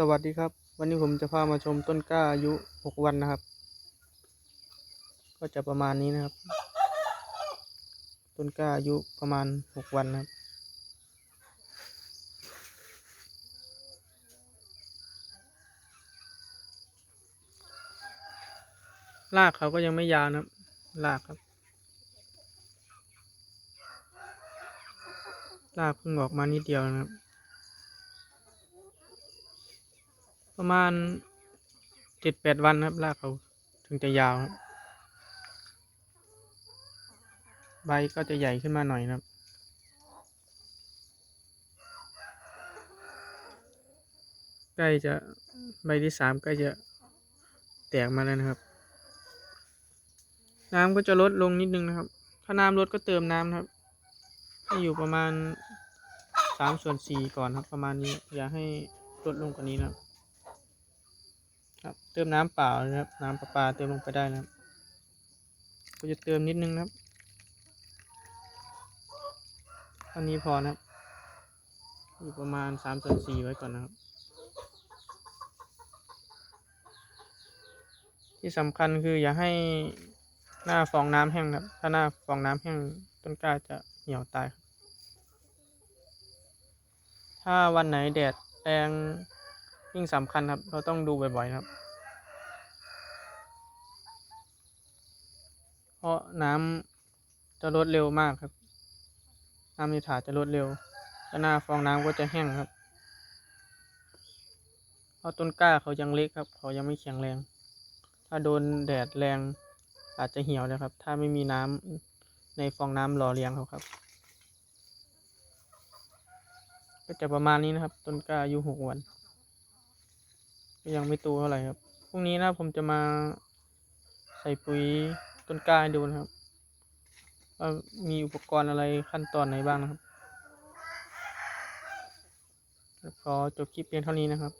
สวัสดีครับ วันนี้ผมจะพามาชมต้นกล้าอายุหกวันนะครับ ก็จะประมาณนี้นะครับ ต้นกล้าอายุประมาณหกวันนะครับ รากเขาก็ยังไม่ยาวนะครับรากครับรากเพิ่งออกมานิดเดียวนะครับ ประมาณเจ็ดแปดวันครับรากเขาถึงจะยาวครับใบก็จะใหญ่ขึ้นมาหน่อยนะครับ ใกล้จะใบที่สามใกล้จะแตกมาแล้วนะครับ น้ำก็จะลดลงนิดนึงนะครับ ถ้าน้ำลดก็เติมน้ำนะครับ ให้อยู่ประมาณสามส่วนสี่ก่อนครับ ประมาณนี้ อย่าให้ลดลงกว่านี้นะครับ ครับ เติมน้ำเปล่านะครับ น้ำประปาเติมลงไปได้นะครับก็จะเติมนิดนึงนะครับเท่านี้พอนะครับ อยู่ประมาณสามส่วนสี่ไว้ก่อนนะครับ ที่สำคัญคืออย่าให้หน้าฟองน้ำแห้งครับ ถ้าหน้าฟองน้ำแห้งต้นกล้าจะเหี่ยวตายครับถ้าวันไหนแดดแรงยิ่งสำคัญครับ เราต้องดูบ่อยๆครับ เพราะน้ำจะลดเร็วมากครับ น้ำในถาดจะลดเร็วถ้าหน้าฟองน้ำก็จะแห้งครับ เพราะต้นกล้าเขายังเล็กครับ เขายังไม่แข็งแรง ถ้าโดนแดดแรงอาจจะเหี่ยวนะครับ ถ้าไม่มีน้ำในฟองน้ำหล่อเลี้ยงเขาครับ ก็จะประมาณนี้นะครับ ต้นกล้าอายุหกวันก็ยังไม่โตเท่าไหร่ครับ พรุ่งนี้นะผมจะมาใส่ปุ๋ย ต้นกล้าให้ดูนะครับว่ามีอุปกรณ์อะไรขั้นตอนไหนบ้างนะครับขอจบคลิปเพียงเท่านี้นะครับ